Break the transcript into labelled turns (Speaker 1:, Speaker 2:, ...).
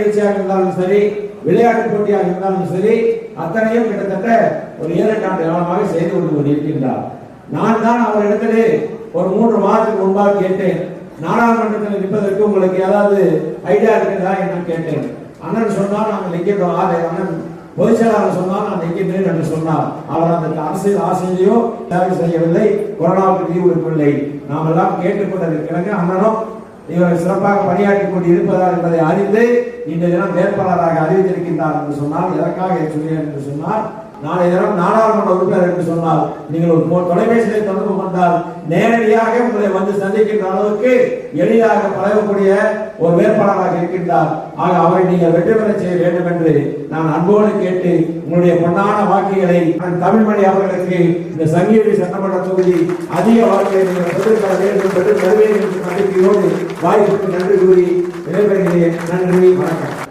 Speaker 1: நிகழ்ச்சியாக இருந்தாலும் சரி விளையாட்டு போட்டியாக இருந்தாலும் சரி அத்தனையும் கிட்டத்தட்ட ஒரு ஏழு ஆண்டு காலமாக செய்து கொண்டு கொண்டிருக்கின்றார். நான் தான் அவரிடத்திலே ஒரு மூன்று மாதத்துக்கு முன்பாக கேட்டேன். நாடாளுமன்றத்தில் நிற்பதற்கு உங்களுக்கு ஏதாவது ஐடியா இருக்கிறதா என்று கேட்டேன். அண்ணன் சொன்னால் நாங்கள் நிற்கின்றோம். ஆலை அண்ணன் பொதுச் செயலாளர் சொன்னால் நான் நிற்கின்றேன் என்று சொன்னார். அவர் அந்த அரசியல் ஆசையிலையோ தேவை செய்யவில்லை. கொரோனாவுக்கு லீவு எடுக்கவில்லை. நாம் எல்லாம் கேட்டுக்கொண்டிருக்கிறங்க அண்ணனும் இவர் சிறப்பாக பணியாற்றி கொண்டு இருப்பதா என்பதை அறிந்து இந்த தினம் வேட்பாளராக அறிவித்திருக்கின்றார் என்று சொன்னால் எதற்காக சொல்கிறேன் என்று சொன்னால் நாளை தினம் நாடாளுமன்ற உறுப்பினர் என்று சொன்னால் நீங்கள் ஒரு தொலைபேசியை தொடர்பு கொண்டால் நேரடியாக உங்களை வந்து சந்திக்கின்ற அளவுக்கு எளிதாக பழகக்கூடிய ஒரு வேட்பாளராக இருக்கின்றார். ஆக அவரை நீங்கள் வெற்றி பெற செய்ய வேண்டும் என்று நான் அன்போடு கேட்டு உங்களுடைய பொன்னான வாக்குகளை தமிழ்மணி அவர்களுக்கு இந்த சங்கீதி சட்டமன்ற தொகுதி அதிக வாக்குகளை நீங்கள் பெற்றுத்தர வேண்டும் பெற்று தருவேன் என்று நம்பிக்கையோடு வாய்ப்புக்கு நன்றி கூறி விடைபெறுகிறேன். நன்றி வணக்கம்.